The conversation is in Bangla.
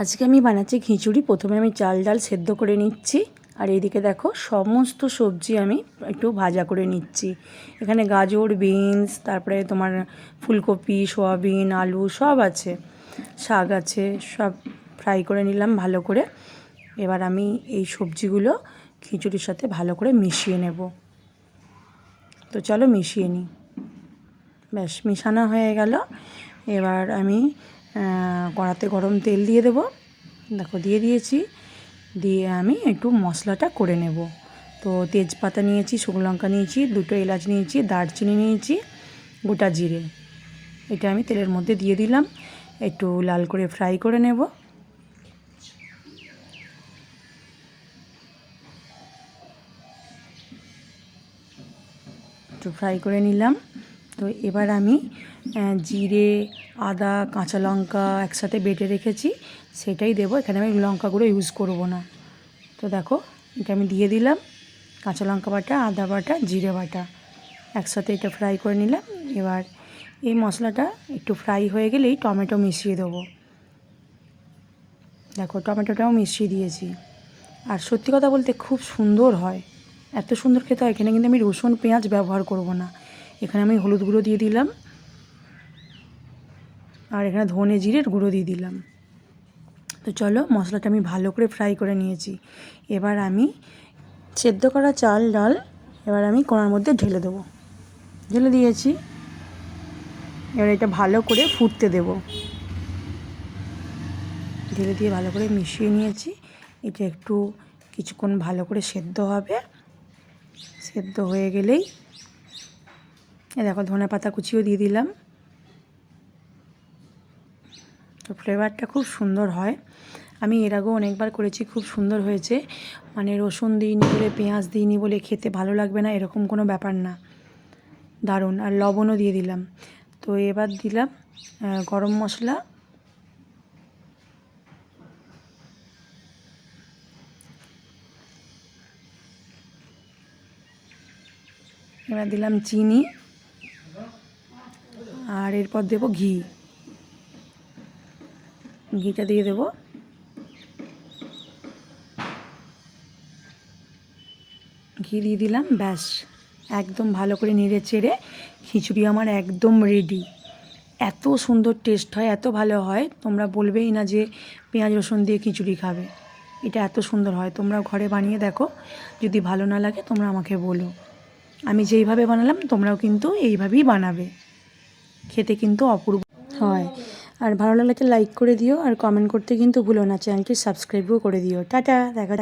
আজকে আমি বানাচ্ছি খিচুড়ি। প্রথমে আমি চাল ডাল সেদ্ধ করে নিচ্ছি। আর এইদিকে দেখো, সমস্ত সবজি আমি একটু ভাজা করে নিচ্ছি। এখানে গাজর, বিনস, তারপরে তোমার ফুলকপি, সোয়াবিন, আলু সব আছে। শাক আছে, সব ফ্রাই করে নিলাম ভালো করে। এবার আমি এই সবজিগুলো খিচুড়ির সাথে ভালো করে মিশিয়ে নেব। তো চলো মিশিয়ে নিই। ব্যাস, মিশানো হয়ে গেল। এবার আমি কড়াতে গরম তেল দিয়ে দেবো। দেখো, দিয়ে দিয়েছি। দিয়ে আমি একটু মশলাটা করে নেব। তো তেজপাতা নিয়েছি, শুকনো লঙ্কা নিয়েছি, দুটো এলাচ নিয়েছি, দারচিনি নিয়েছি, গোটা জিরে। এটা আমি তেলের মধ্যে দিয়ে দিলাম। একটু লাল করে ফ্রাই করে নেব। একটু ফ্রাই করে নিলাম। তো এবার আমি জিরে, আদা, কাঁচা লঙ্কা একসাথে বেটে রেখেছি, সেটাই দেবো। এখানে আমি লঙ্কাগুলো ইউজ করব না। তো দেখো, এটা আমি দিয়ে দিলাম। কাঁচা লঙ্কা বাটা, আদা বাটা, জিরে বাটা একসাথে এটা ফ্রাই করে নিলাম। এবার এই মশলাটা একটু ফ্রাই হয়ে গেলেই টমেটো মিশিয়ে দেবো। দেখো, টমেটোটাও মিশিয়ে দিয়েছি। আর সত্যি কথা বলতে খুব সুন্দর হয়। এত সুন্দর খেতে হয়, এখানে কিন্তু আমি রসুন, পেঁয়াজ ব্যবহার করব না। এখানে আমি হলুদ গুঁড়ো দিয়ে দিলাম। আর এখানে ধনে জিরের গুঁড়ো দিয়ে দিলাম। তো চলো মশলাটা আমি ভালো করে ফ্রাই করে নিয়েছি। এবার আমি সেদ্ধ করা চাল, ডাল এবার আমি কোনার মধ্যে ঢেলে দেবো। ঢেলে দিয়েছি। এবার এটা ভালো করে ফুটতে দেব। ঢেলে দিয়ে ভালো করে মিশিয়ে নিয়েছি। এটা একটু কিছুক্ষণ ভালো করে সেদ্ধ হবে। সেদ্ধ হয়ে গেলেই দেখো ধনে পাতা কুচিও দিয়ে দিলাম। তো ফ্লেভারটা খুব সুন্দর হয়। আমি এর আগেও অনেকবার করেছি, খুব সুন্দর হয়েছে। মানে রসুন দিইনি বলে, পেঁয়াজ দিইনি বলে খেতে ভালো লাগবে না, এরকম কোনো ব্যাপার না। দারুণ, আর লবণও দিয়ে দিলাম। তো এবার দিলাম গরম মশলা। এবার দিলাম চিনি। আর এরপর দেব ঘি। ঘিটা দিয়ে দেব। ঘি দিয়ে দিলাম, ব্যাস। একদম ভালো করে নেড়ে চেড়ে খিচুড়ি আমার একদম রেডি এত সুন্দর টেস্ট হয়, এত ভালো হয়, তোমরা বলবেই না যে পেঁয়াজ রসুন দিয়ে খিচুড়ি খাবে। এটা এত সুন্দর হয়, তোমরা ঘরে বানিয়ে দেখো, যদি ভালো না লাগে তোমরা আমাকে বলো। আমি যেইভাবে বানালাম, তোমরাও কিন্তু এইভাবেই বানাবে। খেতে কিন্তু অপূর্ব হয়। আর ভালো লাগলে লাইক করে দিও, আর কমেন্ট করতে কিন্তু ভুলো না। চ্যানেলটি সাবস্ক্রাইবও করে দিও। টাটা, দেখা